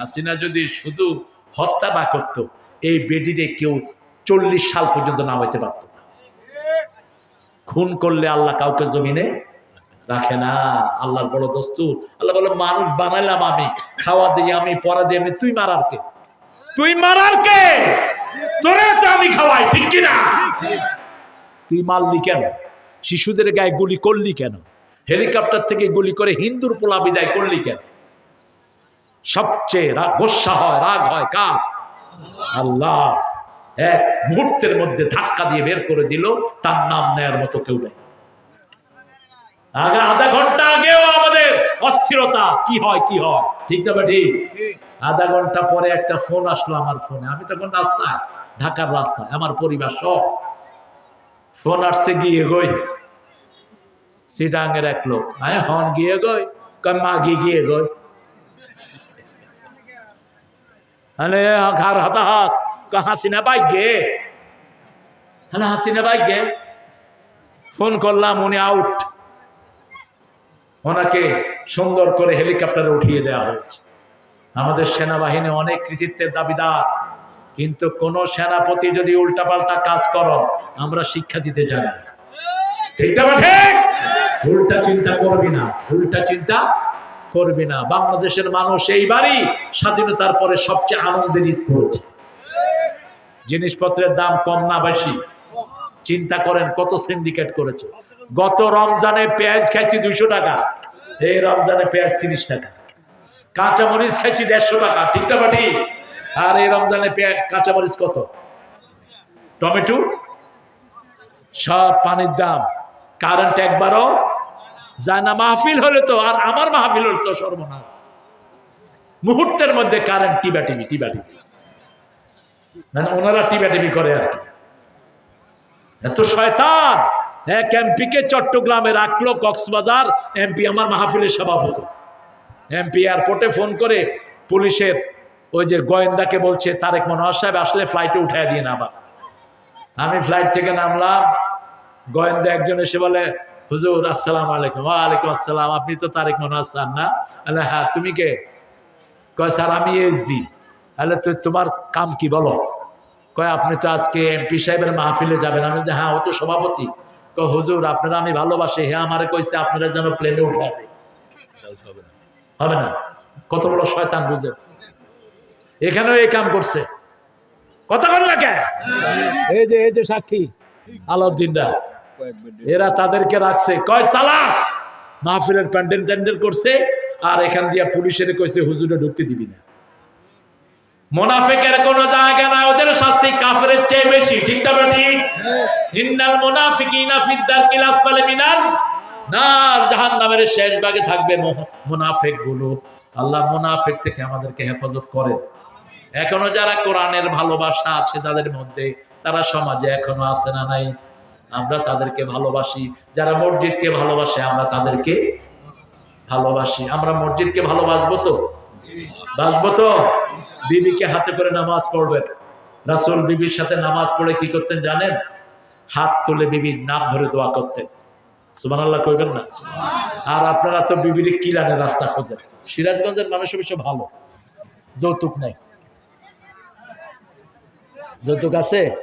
হাসিনা যদি শুধু হত্যা না করত এই বেডিরে কেউ চল্লিশ সাল পর্যন্ত নামাইতে পারত না। খুন করলে আল্লাহ কাউকে জমিনে রাখে না। আল্লাহর বড় দস্তুর। আল্লাহ বলে মানুষ বানাইলাম আমি। খাওয়া দিই আমি পড়া দিই আমি তুই মারার কে? তুই মারার কে? তোরে তো আমি খাওয়াই ঠিক কিনা তুই মারলি কেন? শিশুদের গায়ে গুলি করলি কেন? হেলিকপ্টার থেকে গুলি করে হিন্দুর পোলা বিদায় করলি কেন? সবচেয়ে গোসা হয়, রাগ হয় কার আল্লাহ এক মুহূর্তের মধ্যে ধাক্কা দিয়ে বের করে দিল, তার নাম নেয়ার মতো কেউ নেই। আগে আধা ঘণ্টা আগেও আমাদের অস্থিরতা, কি হয় কি হয়, ঠিক না ঠিক আধা ঘণ্টা পরে একটা ফোন আসলো আমার ফোনে। আমি তখন রাস্তায়, ঢাকার রাস্তায়, আমার পরিবার সব। ফোন আসছে, গিয়ে গই সিটাঙ্গের এক লোক। আয় হন, গিয়ে গই কয় মাগি গিয়ে গই আরে ঘর ক হাসিনা বাইক গে হ্যাঁ হাসিনা বাইক গে ফোন করলাম, উনি আউট ওনাকে সুন্দর করে হেলিকপ্টারে উঠিয়ে দেওয়া হয়েছে। আমাদের সেনাবাহিনী অনেক কৃতিত্বের দাবিদার, কিন্তু কোন সেনাপতি যদি উল্টাপাল্টা কাজ করো, আমরা শিক্ষা দিতে জানি ঠিক? উল্টা চিন্তা করবি না, উল্টা চিন্তা করবি না। বাংলাদেশের মানুষ এইবারই স্বাধীনতার পরে সবচেয়ে আনন্দের ঈদ করেছে। জিনিসপত্রের দাম কম না বেশি। চিন্তা করেন কত সিন্ডিকেট করেছে। গত রমজানে পেঁয়াজ খাইছি দুইশো টাকা, এই রমজানে পেঁয়াজ তিরিশ টাকা। কাঁচামরিচ খাইছি দেড়শো টাকা, ঠিক না বাটি? আর এই রমজানে পেঁয়াজ, কাঁচামরিচ কত? টমেটো? সব পানির দাম। কারেন্ট একবারও যায় না মাহফিল হলে তো আর আমার মাহফিল হলে তো সর্বনাশ। মুহূর্তের মধ্যে কারেন্ট টিবা টিভি টিবা টিভি মানে ওনারা টিবা টিভি করে আর কি। এত শয়তান। এক এমপিকে চট্টগ্রামে রাখল কক্সবাজার, এমপি আমার মাহফিলের সভাপতি। এমপি এয়ারপোর্টে ফোন করে পুলিশের ওই যে গোয়েন্দাকে বলছে, তারেক মনোহর সাহেব, আসলে ফ্লাইটে উঠায় দিয়ে না আবার। আমি ফ্লাইট থেকে নামলাম। গোয়েন্দা একজন এসে বলে হুজুর আসসালাম আলাইকুম। ওয়ালাইকুম আসসালাম। আপনি তো তারেক মনোহর স্যার না? আলে হ্যাঁ তুমি কে? কয় স্যার আমি এসবি। তাহলে তো তোমার কাম কি বলো? কয় আপনি তো আজকে এমপি সাহেবের মাহফিলে যাবেন। আমি যে হ্যাঁ ও তো সভাপতি। কয় হুজুর আপনারা আমি ভালোবাসি। হ্যাঁ আমারে কইছে আপনারা যেন প্লেনে দেয় হবে না? কত বড় শয়তান বুঝে এখানেও এই কাম করছে। কথা বল না কে? এই যে এই যে সাক্ষী। আলাউদ্দিনরা এরা তাদেরকে রাখছে। কয় সালা মাহফিলের প্যান্ডেল ট্যান্ডেল করছে আর এখান দিয়া পুলিশের কইছে হুজুরে ঢুকতে দিবি না। মোনাফেকের কোন জায়গা না ওদের শাস্তি কাফেরের চেয়ে বেশি ঠিক না ঠিক ইন্নাল মুনাফিকিনা ফিদ দারকিল আসফালি মিনাল নার জাহান্নামের শেষ ভাগে থাকবে মুনাফিকগুলো আল্লাহ মুনাফিক থেকে আমাদেরকে হেফাজত করে এখনও যারা কোরআনের ভালোবাসা আছে তাদের মধ্যে তারা সমাজে এখনও আছে না নাই? আমরা তাদেরকে ভালোবাসি। যারা মসজিদকে ভালোবাসে আমরা তাদেরকে ভালোবাসি। আমরা মসজিদকে ভালোবাসবো তো? বাসবো তো? বিবিকে হাতে করে নামাজ পড়বেন। রাসুল বিবির সাথে নামাজ পড়ে কি করতেন জানেন? হাত তুলে বিবির নাম ধরে দোয়া করতেন। সুমান আল্লাহ কইবেন না? আর আপনারা তো বিবির কিলানের রাস্তা খোঁজেন? সিরাজগঞ্জের মানুষ অবশ্য ভালো। যৌতুক নাই। যৌতুক আছে?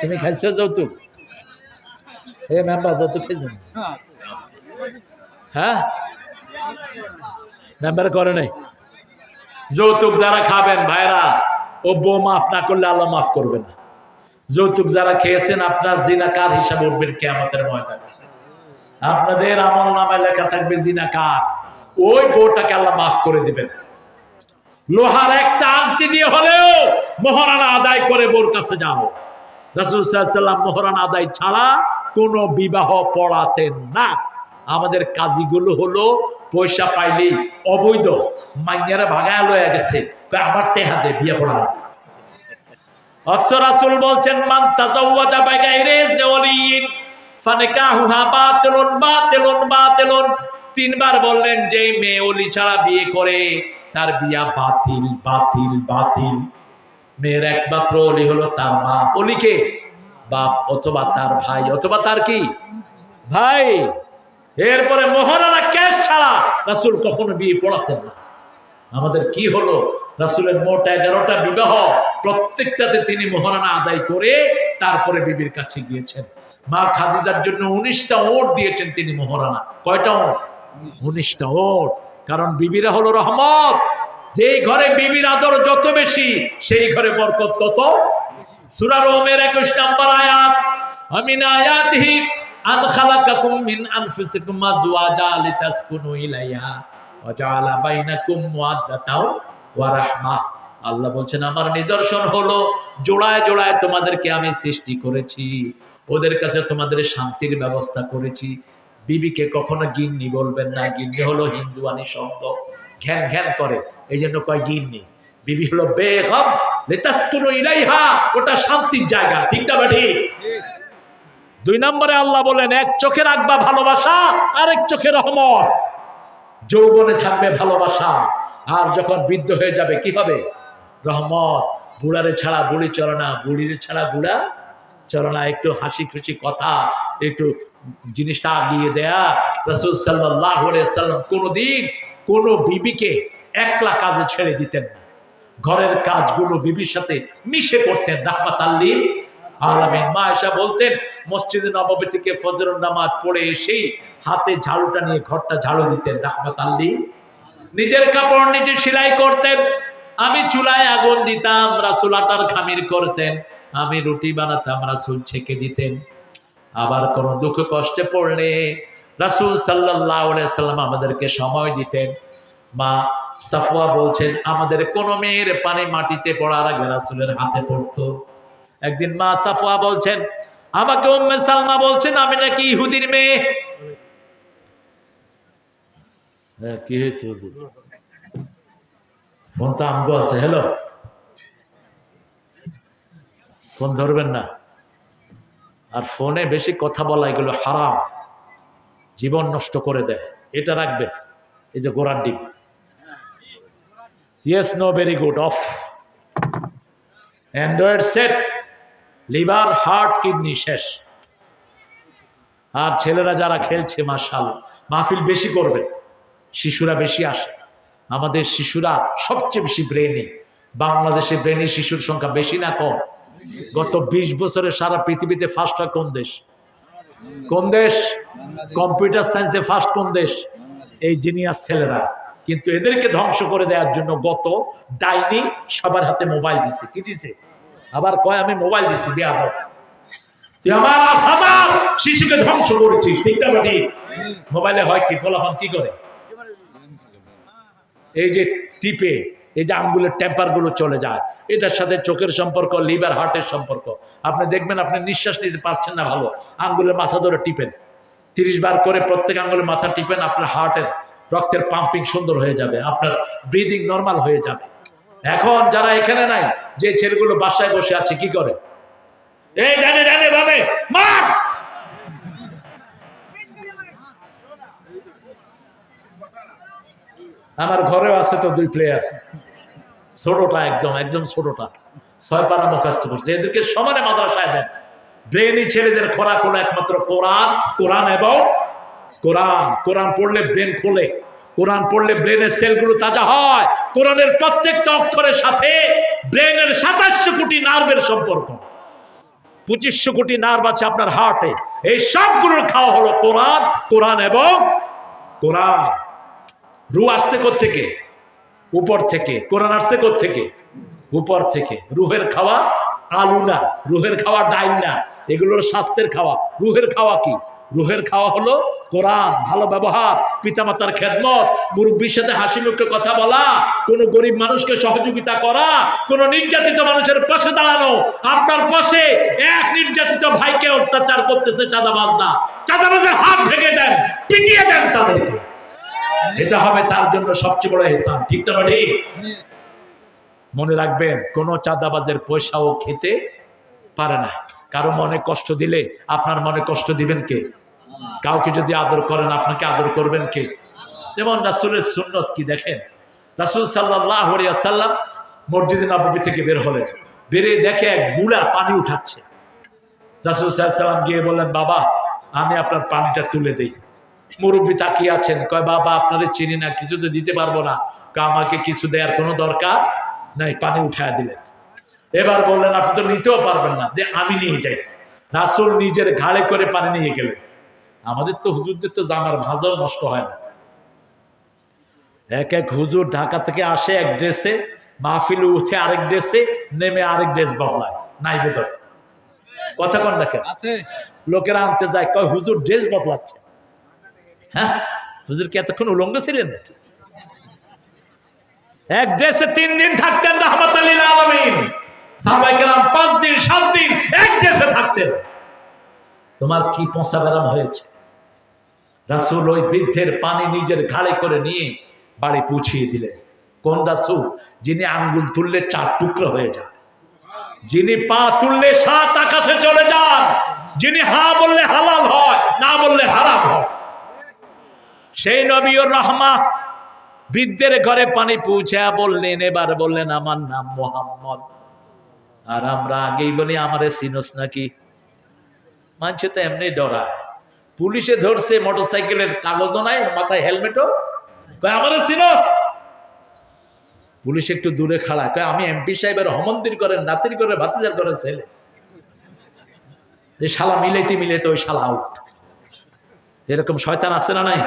তুমি খাইছো যৌতুক? এ মেম্বার যৌতুক খেয়েছেন হ্যাঁ? মেম্বার করে নাই। যৌতুক যারা খাবেন, ভাইরা, ও বউ মাফ না করলে আল্লাহ মাফ করবে না। যৌতুক যারা খেয়েছেন, আপনার জিনাকার হিসাবে উঠবেন কেমতের ময়দানে? আপনাদের আমল নামায় লেখা থাকবে জিনাকার ওই বউটাকে আল্লাহ মাফ করে দিবেন। লোহার একটা আংটি দিয়ে হলেও মহারানা আদায় করে বোর কাছে যাও। রাসুসাল্লাম মহারানা আদায় ছাড়া কোনো বিবাহ পড়াতেন না। আমাদের কাজীগুলো হলো, পয়সা পাইলেই অবৈধ, মাইয়ারা ভাগায় লয়ে গেছে। আমার টেহাতে বিয়ে পড়া অথচ রাসূল বলছেন, মান তাজাওয়াজা বাইগাইরে দেওয়ালিন ফানিকাহুহা বাতিলুন বাতিলুন বাতিলুন। তিনবার বললেন যে মেয়ে ওলি ছাড়া বিয়ে করে, তার বিয়া বাতিল বাতিল বাতিল। মেয়ের একমাত্র অলি হলো তার বাপ অলিকে? বাপ অথবা তার ভাই অথবা তার কি? ভাই। এরপরে মহারানা ক্যাশ ছাড়া রাসুল কখনো বিয়ে পড়াতেন না। আমাদের কি হলো? রাসুলের মোট এগারোটা বিবাহ প্রত্যেকটাতে তিনি মোহরানা আদায় করে তারপরে বিবির কাছে গিয়েছেন। মা খাদিজার জন্য উনিশটা ওট দিয়েছেন তিনি মোহরানা কয়টা ওট? উনিশটা ওট। কারণ বিবিরা হলো রহমত। যেই ঘরে বিবির আদর যত বেশি, সেই ঘরে বরকত তত সূরা রোমের 21 নম্বর আয়াত, আমিন আয়াতিহি আন খালাকাকুম মিন আনফুসিকুম লিতাসকুনু ইলাইহা বাইনাকুম ওয়া রাহমা। আল্লাহ আমার নিদর্শন হলো, জোড়ায় জোড়ায় তোমাদেরকে আমি সৃষ্টি করেছি, ওদের কাছে তোমাদের শান্তির ব্যবস্থা করেছি। বিবিকে কখনো গিন্নি বলবেন না, গিন্নি হলো হিন্দুয়ানি শব্দ। ঘ্যান ঘ্যান করে। এই জন্য কয়, গিন্নি, বিবি হলো বেগম ওটা শান্তির জায়গা। ঠিক না বা দুই নম্বরে আল্লাহ বলেন, এক চোখে রাখবা ভালোবাসা, আরেক চোখে রহমত। যৌবনে থাকবে ভালোবাসা, আর যখন বৃদ্ধ হয়ে যাবে, কি হবে? রহমত। বুড়ারে ছাড়া বুড়ি চলে না, বুড়ির ছাড়া বুড়া চলো না। একটু হাসি খুশি কথা, একটু জিনিসটা আগিয়ে দেয়া। রসুল সাল্লাহ সাল্লাম কোনোদিন কোনো বিবিকে একলা কাজে ছেড়ে দিতেন না। ঘরের কাজগুলো বিবির সাথে মিশে করতেন, রাহমাত আল্লীর আলামিন। মা এসা বলতেন, মসজিদে নবাবী থেকে ফজর নামাজ পড়ে এসেই হাতে ঝাড়ুটা নিয়ে ঘরটা ঝাড়ু দিতেন, রাহমাত আল্লী নিজের কাপড় নিজে সেলাই করতেন, আমি চুলায় আগুন দিতাম, রাসুল আটার খামির করতেন, আমি রুটি বানাতাম, রাসুল ছেঁকে দিতেন। আবার কোনো দুঃখ কষ্টে পড়লে রাসুল সাল্লাম আমাদেরকে সময় দিতেন। মা সাফওয়া বলছেন আমাদের কোন মেয়ের পানি মাটিতে পড়ার আগে রাসুলের হাতে পড়তো। একদিন মা সাফওয়া বলছেন আমাকে উম্মে সালমা বলছেন আমি নাকি ইহুদির মেয়ে। হ্যাঁ, কি হয়েছে ফোন তো আমগো আছে হ্যালো। ফোন ধরবেন না। আর ফোনে বেশি কথা বলা এগুলো হারাম। জীবন নষ্ট করে দেয়। এটা রাখবেন। এই যে গোড়ার ডিম। Yes no very good of Android set liver heart kidney শেষ। আর ছেলেরা যারা খেলছে মার্শাল মাহফিল বেশি করবে, শিশুরা বেশি আসে। আমাদের শিশুরা সবচেয়ে বেশি ব্রেনি বাংলাদেশে ব্রেনি শিশুর সংখ্যা বেশি না কম। গত ২০ বছরে সারা পৃথিবীতে ফার্স্ট কোন দেশ? কোন দেশ? কম্পিউটার সায়েন্সে ফার্স্ট কোন দেশ? এই জিনিয়াস ছেলেরা। কিন্তু এদেরকে ধ্বংস করে দেওয়ার জন্য গত ডাইনি সবার হাতে মোবাইল দিছে। কি দিছে? আবার কয়, আমি মোবাইল দিছি আসাদার শিশুকে ধ্বংস করেছিস ঠিক না মোবাইলে হয় কি? ফলাফল কি করে? এই যে টিপে, এই যে আঙ্গুলের টেম্পার চলে যায়। এটার সাথে চোখের সম্পর্ক লিভার হার্টের সম্পর্ক। আপনি দেখবেন, আপনি নিঃশ্বাস নিতে পারছেন না ভালো। আঙ্গুলের মাথা ধরে টিপেন। তিরিশ বার করে প্রত্যেক আঙ্গুলের মাথা টিপেন, আপনার হার্টের রক্তের পাম্পিং সুন্দর হয়ে যাবে, আপনার ব্রিদিং নর্মাল হয়ে যাবে। এখন যারা এখানে নাই, যে ছেলেগুলো বাসায় বসে আছে, কি করে? আমার ঘরেও আছে তো দুই প্লেয়ার ছোটটা একদম একদম ছোটটা। ছয় পারা মুখাস্ত করছে। এদেরকে সমানে মাদ্রাসায় দেন। ব্রেনই ছেলেদের খোরাক হলো একমাত্র কোরআন কোরআন এবং কোরআন। কোরআন পড়লে ব্রেন খোলে। কোরআন পড়লে ব্রেনের সেলগুলো তাজা হয়। কোরআনের প্রত্যেকটা অক্ষরের সাথে ব্রেনের সাতাশশো কোটি নার্ভের সম্পর্ক। পঁচিশশো কোটি নার্ভ আছে আপনার হার্টে। এই সবগুলোর খাওয়া হলো কোরআন কোরআন এবং কোরআন। রু আসছে থেকে উপর থেকে, কোরআন আসছে থেকে উপর থেকে। রুহের খাওয়া আলু না, রুহের খাওয়া ডাইল না, এগুলোর স্বাস্থ্যের খাওয়া। রুহের খাওয়া কি? রুহের খাওয়া হলো কোরআন, ভালো ব্যবহার, পিতামাতার খেদমত, মুরব্বীর সাথে হাসি মুখে কথা বলা, কোন গরিব মানুষকে সহযোগিতা করা, কোন নির্যাতিত মানুষের পাশে দাঁড়ানো। আপনার পাশে এক নির্যাতিত ভাইকে অত্যাচার করতেছে চাঁদাবাজ না চাঁদাবাজের হাত ভেঙে দেন, পিটিয়ে দেন তাদেরকে। এটা হবে তার জন্য সবচেয়ে বড় হেসান ঠিক না ঠিক মনে রাখবেন, কোন চাঁদাবাজের পয়সাও খেতে পারে না। কারও মনে কষ্ট দিলে আপনার মনে কষ্ট দিবেন কে? কাউকে যদি আদর করেন, আপনাকে আদর করবেন কে? যেমন রাসুলের সুন্নত কি দেখেন? রাসুল সাল্লাহ সাল্লাম মসজিদে নবমী থেকে বের হলেন। বেরে দেখে এক বুড়া পানি উঠাচ্ছে। রাসুল সাল্লাম গিয়ে বললেন, বাবা, আমি আপনার পানিটা তুলে দিই। মুরব্বী তাকিয়ে আছেন কয় বাবা আপনাদের চিনি না কিছু তো দিতে পারব না। আমাকে কিছু দেওয়ার কোনো দরকার নাই। পানি উঠায় দিলেন। এবার বললেন আপনি তো নিতেও পারবেন না। যে আমি নিয়ে যাই। রাসুল নিজের ঘাড়ে করে পানি নিয়ে গেলেন। আমাদের তো হুজুরদের তো জামার ভাজাও নষ্ট হয় না। এক এক হুজুর ঢাকা থেকে আসে এক ড্রেসে মাহফিলে উঠে আরেক ড্রেসে নেমে আরেক ড্রেস বদলায়। নাই বেদর কথা কন দেখেন আছে। লোকেরা আনতে যায় কয় হুজুর ড্রেস বদলাচ্ছে। হ্যাঁ? হুজুর কি এতক্ষণ উলঙ্গ ছিলেন এক ড্রেসে তিন দিন থাকতেন আলমিন। পাঁচ দিন, সাত দিন এক ড্রেসে থাকতেন। তোমার কি পচা বেরাম হয়েছে? রাসুল ওই বৃদ্ধের পানি নিজের ঘাড়ে করে নিয়ে বাড়ি পৌঁছিয়ে দিলেন। কোন রাসুল? যিনি আঙ্গুল তুললে চার টুকরো হয়ে যায়। যিনি পা তুললে সাত আকাশে চলে যান যিনি হা বললে হালাল হয়, না বললে হারাম হয়। সেই নবীর রহমা বৃদ্ধের ঘরে পানি পৌঁছে বললেন, এবার বললেন, আমার নাম মোহাম্মদ। আর আমরা আগেই বলি, আমারে সিনোস নাকি? মানছে তো এমনি ডরায়। পুলিশে ধরছে মোটর সাইকেলের কাগজও নাই, মাথায় হেলমেটও। আমারে সিনোস পুলিশ একটু দূরে খাড়া কয়, আমি এমপি সাহেবের হমন্দির করেন, নাতির করে ভাতিজার করে ছেলে। যে শালা মিলাইতে মিলাইতে ওই শালা আউট এরকম শয়তান আছে না নাই?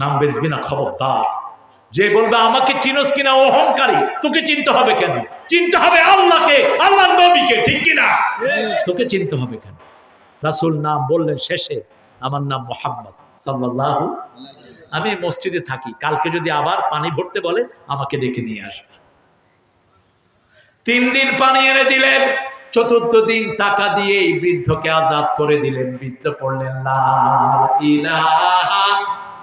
নাম বেচবি না খবরদার। যে বলবে আমাকে চিনস কিনা অহংকারী তোকে চিনতে হবে কেন? চিনতে হবে আল্লাহকে আল্লাহ নবীকে ঠিক কিনা? তোকে চিনতে হবে কেন? রাসূল নাম বললেন শেষে আমার নাম মোহাম্মদ সাল্লাল্লাহু আমি মসজিদে থাকি। কালকে যদি আবার পানি ভরতে বলে আমাকে ডেকে নিয়ে আসবে। তিন দিন পানি এনে দিলেন। চতুর্থ দিন টাকা দিয়ে এই বৃদ্ধকে আজাদ করে দিলেন। বৃদ্ধ পড়লেন লা ইলাহা